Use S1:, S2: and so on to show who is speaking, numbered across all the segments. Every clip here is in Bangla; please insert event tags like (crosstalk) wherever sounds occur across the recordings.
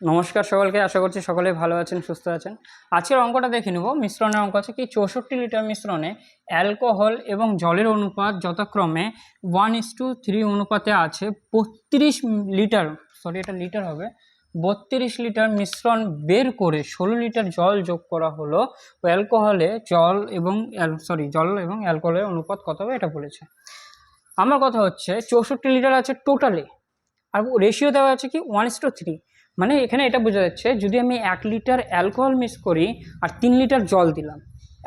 S1: নমস্কার সকলকে, আশা করছি সকলে ভালো আছেন, সুস্থ আছেন। আজকের অঙ্কটা দেখে নেব। মিশ্রণের অঙ্ক আছে কি? চৌষট্টি লিটার মিশ্রণে অ্যালকোহল এবং জলের অনুপাত যথাক্রমে ওয়ান ইস টু থ্রি অনুপাতে আছে বত্রিশ লিটার সরি এটা লিটার হবে। বত্রিশ লিটার মিশ্রণ বের করে ষোলো লিটার জল যোগ করা হলো। অ্যালকোহলে জল এবং সরি জল এবং অ্যালকোহলের অনুপাত কত হবে এটা বলেছে। আমার কথা হচ্ছে, চৌষট্টি লিটার আছে টোটালে আর রেশিও দেওয়া আছে কি? ওয়ান ইস টু থ্রি মানে এখানে এটা বোঝা যাচ্ছে, যদি আমি এক লিটার অ্যালকোহল মিক্স করি আর তিন লিটার জল দিলাম,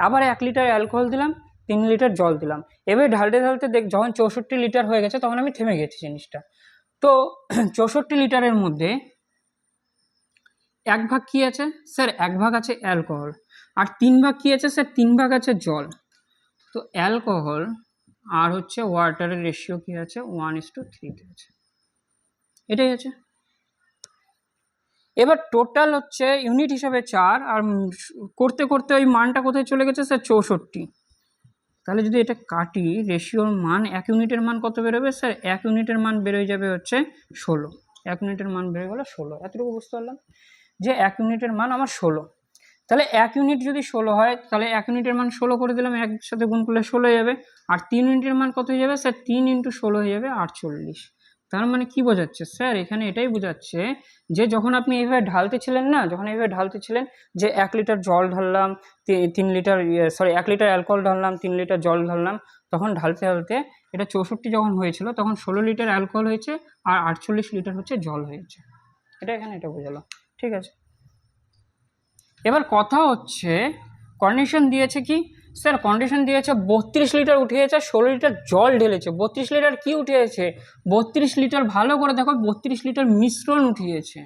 S1: আবার এক লিটার অ্যালকোহল দিলাম, তিন লিটার জল দিলাম এবার ঢালতে ঢালতে দেখ, যখন চৌষট্টি লিটার হয়ে গেছে তখন আমি থেমে গেছি জিনিসটা। তো (clears throat) চৌষট্টি লিটারের মধ্যে এক ভাগ কী আছে? স্যার, এক ভাগ আছে অ্যালকোহল, আর তিন ভাগ কী আছে? স্যার, তিন ভাগ আছে জল। তো অ্যালকোহল আর হচ্ছে ওয়াটারের রেশিও কী আছে? ওয়ান ইস টু থ্রিতে আছে। এটাই আছে। এবার টোটাল হচ্ছে ইউনিট হিসাবে চার, আর করতে করতে ওই মানটা কোথায় চলে গেছে? স্যার, চৌষট্টি। তাহলে যদি এটা কাটি রেশিওর মান এক ইউনিটের মান কত বেরোবে? স্যার, এক ইউনিটের মান বেরোয় যাবে হচ্ছে ষোলো। এক ইউনিটের মান বেরোয় গেলো ষোলো। এতটুকু বুঝতে পারলাম? যে এক ইউনিটের মান আমার ষোলো। তাহলে এক ইউনিট যদি ষোলো হয়, তাহলে এক ইউনিটের মান ষোলো করে দিলাম, একসাথে গুণ করলে ষোলো হয়ে যাবে। আর তিন ইউনিটের মান কত হয়ে যাবে? স্যার, তিন ইন্টু ষোলো হয়ে যাবে আটচল্লিশ। তার মানে কি বোঝাচ্ছে? স্যার, এখানে এটাই বোঝাচ্ছে যে যখন আপনি এইভাবে ঢালতে ছিলেন না, যখন এইভাবে ঢালতে ছিলেন যে এক লিটার জল ঢাললাম তিন লিটার সরি এক লিটার অ্যালকোহল ঢাললাম, তিন লিটার জল ঢাললাম, তখন ঢালতে ঢালতে এটা চৌষট্টি যখন হয়েছিল, তখন ষোলো লিটার অ্যালকোহল হয়েছে আর আটচল্লিশ লিটার হচ্ছে জল হয়েছে। এটা এখানে এটা বোঝালো, ঠিক আছে? এবার কথা হচ্ছে কন্ডিশন দিয়েছে কি? স্যার কন্ডিশন দিয়েছে বত্রিশ লিটার উঠিয়েছে, ষোলো লিটার জল ঢেলেছে। বত্রিশ লিটার কি উঠিয়েছে? বত্রিশ লিটার ভালো করে দেখো, বত্রিশ লিটার মিশ্রণ উঠিয়েছে।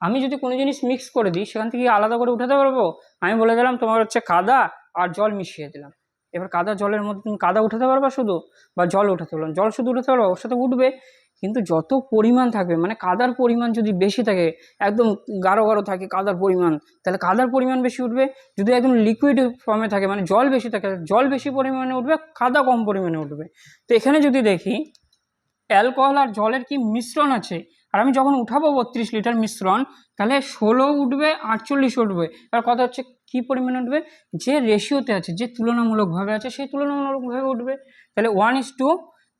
S1: আমি যদি কোনো জিনিস মিক্স করে দিই, সেখান থেকে আলাদা করে উঠাতে পারব? আমি বলে দিলাম, তোমার হচ্ছে কাদা আর জল মিশিয়ে দিলাম। এবার কাদা জলের মধ্যে তুমি কাদা উঠাতে পারবা শুধু? বা জল উঠাতে পারলাম জল শুধু উঠাতে পারব? ওর সাথে উঠবে। কিন্তু যত পরিমাণ থাকবে মানে কাদার পরিমাণ যদি বেশি থাকে, একদম গাঢ় গাঢ় থাকে কাদার পরিমাণ, তাহলে কাদার পরিমাণ বেশি উঠবে। যদি একদম লিকুইড ফর্মে থাকে মানে জল বেশি থাকে, জল বেশি পরিমাণে উঠবে, কাদা কম পরিমাণে উঠবে। তো এখানে যদি দেখি অ্যালকোহল আর জলের কি মিশ্রণ আছে? আর আমি যখন উঠাবো বত্রিশ লিটার মিশ্রণ, তাহলে ষোলো উঠবে, আটচল্লিশ উঠবে। এবার কথা হচ্ছে কী পরিমাণে উঠবে? যে রেশিওতে আছে, যে তুলনামূলকভাবে আছে, সেই তুলনামূলকভাবে উঠবে। তাহলে ওয়ান ইস টু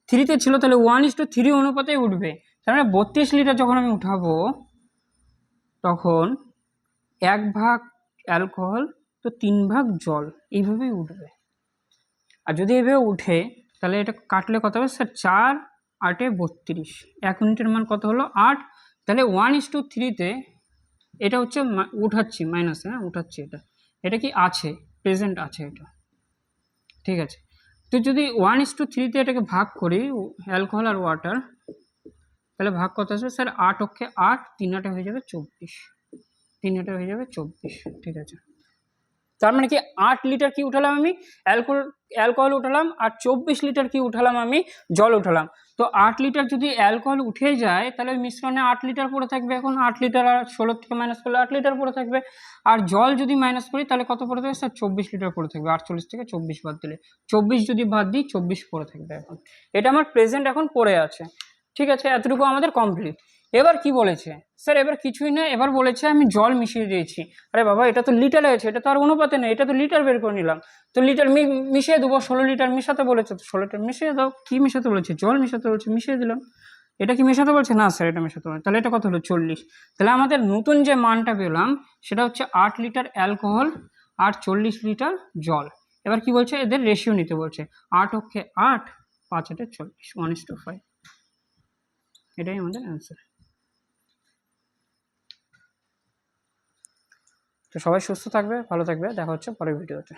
S1: থ্রিতে ছিল, তাহলে ওয়ান ইস টু থ্রি অনুপাতেই উঠবে। তার মানে বত্রিশ লিটার যখন আমি উঠাবো, তখন এক ভাগ অ্যালকোহল তো তিন ভাগ জল, এইভাবেই উঠবে। আর যদি এভাবে উঠে, তাহলে এটা কাটলে কত হবে? স্যার, চার আটে বত্রিশ। এক মিনিটের মান কত হলো? আট। তাহলে ওয়ান ইস টু থ্রিতে এটা হচ্ছে উঠাচ্ছি মাইনাসে হ্যাঁ উঠাচ্ছি এটা। এটা কি আছে? প্রেজেন্ট আছে এটা। ঠিক আছে। তো যদি ওয়ান ইস টু থ্রিতে এটাকে ভাগ করি অ্যালকোহল আর ওয়াটার তাহলে ভাগ কত আসবে? স্যার আট অক্ষে আট, তিন আটে হয়ে যাবে চব্বিশ। তিন হয়ে যাবে চব্বিশ, ঠিক আছে? তার মানে কি আট লিটার কি উঠালাম আমি? অ্যালকোহল অ্যালকোহল উঠালাম, আর চব্বিশ লিটার কি উঠালাম আমি? জল উঠালাম। তো আট লিটার যদি অ্যালকোহল উঠে যায়, তাহলে ওই মিশ্রণে আট লিটার পড়ে থাকবে এখন। আট লিটার আর ষোলো থেকে মাইনাস করলে আট লিটার পড়ে থাকবে। আর জল যদি মাইনাস করি, তাহলে কত পড়ে থাকবে? স্যার, চব্বিশ লিটার পড়ে থাকবে। আটচল্লিশ থেকে চব্বিশ বাদ দিলে। চব্বিশ যদি বাদ দিই, চব্বিশ পড়ে থাকবে এখন। এটা আমার প্রেজেন্ট এখন পড়ে আছে। ঠিক আছে, এতটুকু আমাদের কমপ্লিট এবার কি বলেছে? স্যার, এবার কিছুই না, এবার বলেছে আমি জল মিশিয়ে দিয়েছি। আরে বাবা, এটা তো লিটারে আছে এটা তো আর অনুপাতে নেই, এটা তো লিটার বের করে নিলাম। তো লিটার মিশিয়ে দেবো, ষোলো লিটার মিশাতে বলেছে, তো ষোলো লিটার মিশিয়ে দাও, কী মিশাতে বলেছে? জল মিশাতে বলেছে, মিশিয়ে দিলাম। এটা কি মেশাতে বলছে? না স্যার, এটা মেশাতে বলছে। তাহলে এটা কত হলো? চল্লিশ। তাহলে আমাদের নতুন যে মানটা পেলাম, সেটা হচ্ছে আট লিটার অ্যালকোহল আর চল্লিশ লিটার জল। এবার কি বলছে? এদের রেশিও নিতে বলছে। আট অক্ষে আট, পাঁচ আটে চল্লিশ ওয়ান ইস টু ফাইভ এটাই আমাদের অ্যান্সার তো সবাই সুস্থ থাকবে ভালো থাকবে দেখা হচ্ছে পরের ভিডিওতে।